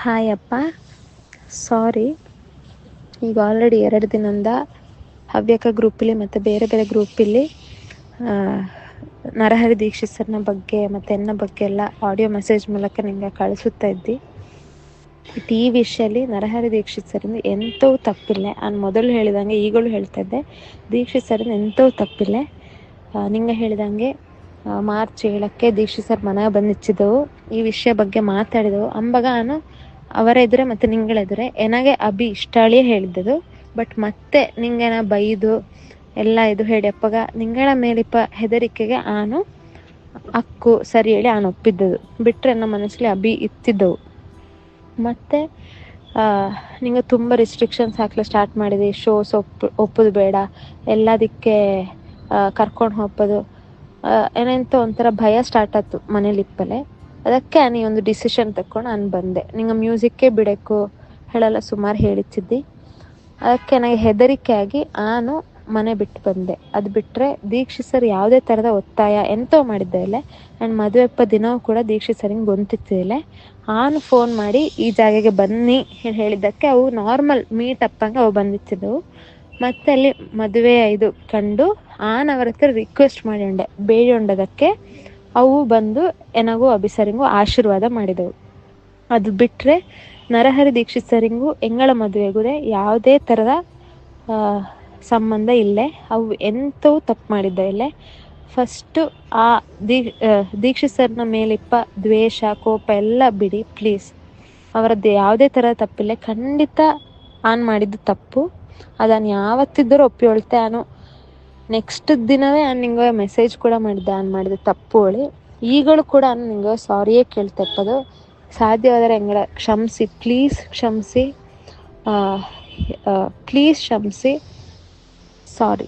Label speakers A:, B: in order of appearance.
A: Hi ಅಪ್ಪ. ಸಾರಿ ಈಗ already ಎರಡು ದಿನದಿಂದ ಹವ್ಯಕ ಗ್ರೂಪಲ್ಲಿ ಮತ್ತು ಬೇರೆ ಬೇರೆ ಗ್ರೂಪಲ್ಲಿ ನರಹರಿ ದೀಕ್ಷಿತ್ ಸರ್ನ ಬಗ್ಗೆ ಮತ್ತು ಎನ್ನ ಬಗ್ಗೆ ಎಲ್ಲ ಆಡಿಯೋ ಮೆಸೇಜ್ ಮೂಲಕ ನಿಮಗೆ ಕಳಿಸುತ್ತಾ ಇದ್ದಿ. ಬಟ್ ಈ ನರಹರಿ ದೀಕ್ಷಿತ್ ಸರಿಂದ ಎಂಥವು ತಪ್ಪಿಲ್ಲ. ನಾನು ಮೊದಲು ಹೇಳಿದಂಗೆ ಈಗಲೂ ಹೇಳ್ತಾ ಇದ್ದೆ. ದೀಕ್ಷಿತ್ ಸರಿಂದ ಎಂಥವು ತಪ್ಪಿಲ್ಲ. ನಿಂಗೆ ಹೇಳಿದಂಗೆ ಮಾರ್ಚ್ ಏಳಕ್ಕೆ ದೀಕ್ಷಿತ್ ಸರ್ ಮನೆಗೆ ಬಂದಿಚ್ಚಿದ್ದೆವು ಈ ವಿಷಯ ಬಗ್ಗೆ ಮಾತಾಡಿದೆವು. ಅಂಬಾಗ ನಾನು ಅವರ ಎದುರೇ ಮತ್ತು ನಿಂಗಳ ಎದುರೇ. ಎನಗೆ ಅಭಿ ಇಷ್ಟಾಳಿಯೇ ಹೇಳಿದ್ದದು. ಬಟ್ ಮತ್ತೆ ನಿಂಗೇನ ಬೈದು, ಎಲ್ಲ ಇದು ಹೇಳಿ ಅಪ್ಪಗ, ನಿಂಗಳ ಮೇಲಿಪ್ಪ ಹೆದರಿಕೆಗೆ ಆನು ಅಕ್ಕು ಸರಿ ಹೇಳಿ ಆನು ಒಪ್ಪಿದ್ದದು. ಬಿಟ್ಟರೆ ನಮ್ಮ ಮನಸ್ಸಲ್ಲಿ ಅಭಿ ಇತ್ತಿದ್ದವು. ಮತ್ತು ನಿಂಗೆ ತುಂಬ ರಿಸ್ಟ್ರಿಕ್ಷನ್ಸ್ ಹಾಕ್ಲಿ ಸ್ಟಾರ್ಟ್ ಮಾಡಿದೆ. ಶೋಸ್ ಒಪ್ಪು ಒಪ್ಪೋದು ಬೇಡ. ಎಲ್ಲದಕ್ಕೆ ಕರ್ಕೊಂಡು ಹೋಗೋದು ಏನಂತ ಒಂಥರ ಭಯ ಸ್ಟಾರ್ಟ್ ಆಯ್ತು ಮನೇಲಿ ಇಪ್ಪಲೆ ಅದಕ್ಕೆ ನೀ ಒಂದು ಡಿಸಿಷನ್ ತಕೊಂಡು ನಾನು ಬಂದೆ. ನಿಂಗೆ ಮ್ಯೂಸಿಕ್ಕೇ ಬಿಡಬೇಕು ಹೇಳಲ್ಲ, ಸುಮಾರು ಹೇಳಿದ್ದಿದ್ದಿ ಅದಕ್ಕೆ ನನಗೆ ಹೆದರಿಕೆ ಆಗಿ ನಾನು ಮನೆ ಬಿಟ್ಟು ಬಂದೆ. ಅದು ಬಿಟ್ಟರೆ ದೀಕ್ಷಿತ್ ಸರ್ ಯಾವುದೇ ಥರದ ಒತ್ತಾಯ ಎಂತೋ ಮಾಡಿದ್ದೆ ಇಲ್ಲ ಆ್ಯಂಡ್ ಮದುವೆಪ್ಪ ದಿನವೂ ಕೂಡ ದೀಕ್ಷಿತ್ ಸರಿಂಗೆ ಗೊಂತಿತ್ತಿಲ್ಲ ಆನು ಫೋನ್ ಮಾಡಿ ಈ ಜಾಗಕ್ಕೆ ಬನ್ನಿ ಹೇಳಿ ಹೇಳಿದ್ದಕ್ಕೆ ಅವು ನಾರ್ಮಲ್ ಮೀಟ್ ಅಪ್ಪಂಗೆ ಅವು ಬಂದಿತ್ತಿದ್ದವು. ಮತ್ತೆ ಅಲ್ಲಿ ಮದುವೆ ಇದು ಕಂಡು ಆನ್ ಹತ್ರ ರಿಕ್ವೆಸ್ಟ್ ಮಾಡಿಂಡೆ ಬೇಡಿಕೊಂಡದಕ್ಕೆ ಅವು ಬಂದು ಎನಗೂ ಅಭಿಸರಿಂಗು ಆಶೀರ್ವಾದ ಮಾಡಿದವು. ಅದು ಬಿಟ್ಟರೆ ನರಹರಿ ದೀಕ್ಷಿತ್ ಸರಿಂಗು ಎಂಗಳ ಮದುವೆಗೂ ಯಾವುದೇ ಥರದ ಸಂಬಂಧ ಇಲ್ಲೇ. ಅವು ಎಂಥವು ತಪ್ಪು ಮಾಡಿದ್ದ ಇಲ್ಲೇ. ಫಸ್ಟು ಆ ದೀ ದೀಕ್ಷಿತ್ ಸರ್ನ ಮೇಲಿಪ್ಪ ದ್ವೇಷ, ಕೋಪ ಎಲ್ಲ ಬಿಡಿ, ಪ್ಲೀಸ್. ಅವರದ್ದು ಯಾವುದೇ ಥರ ತಪ್ಪಿಲ್ಲ. ಖಂಡಿತ ಆನ್ ಮಾಡಿದ್ದು ತಪ್ಪು. ಅದನ್ನು ಯಾವತ್ತಿದ್ದರೂ ಒಪ್ಪಿಕೊಳ್ತೆ ನಾನು ನೆಕ್ಸ್ಟ್ ದಿನವೇ ನಾನು ನಿಂಗೆ ಮೆಸೇಜ್ ಕೂಡ ಮಾಡಿದ್ದೆ. ಆನ್ ಮಾಡಿದೆ ತಪ್ಪು ಹೇಳಿ ಈಗಲೂ ಕೂಡ ನಾನು ನಿಂಗೆ ಸಾರಿಯೇ ಕೇಳ್ತಪ್ಪದು ಸಾಧ್ಯವಾದರೆ ಎಂಗಳ ಕ್ಷಮಿಸಿ ಪ್ಲೀಸ್ ಕ್ಷಮಿಸಿ. ಪ್ಲೀಸ್ ಕ್ಷಮಿಸಿ. ಸಾರಿ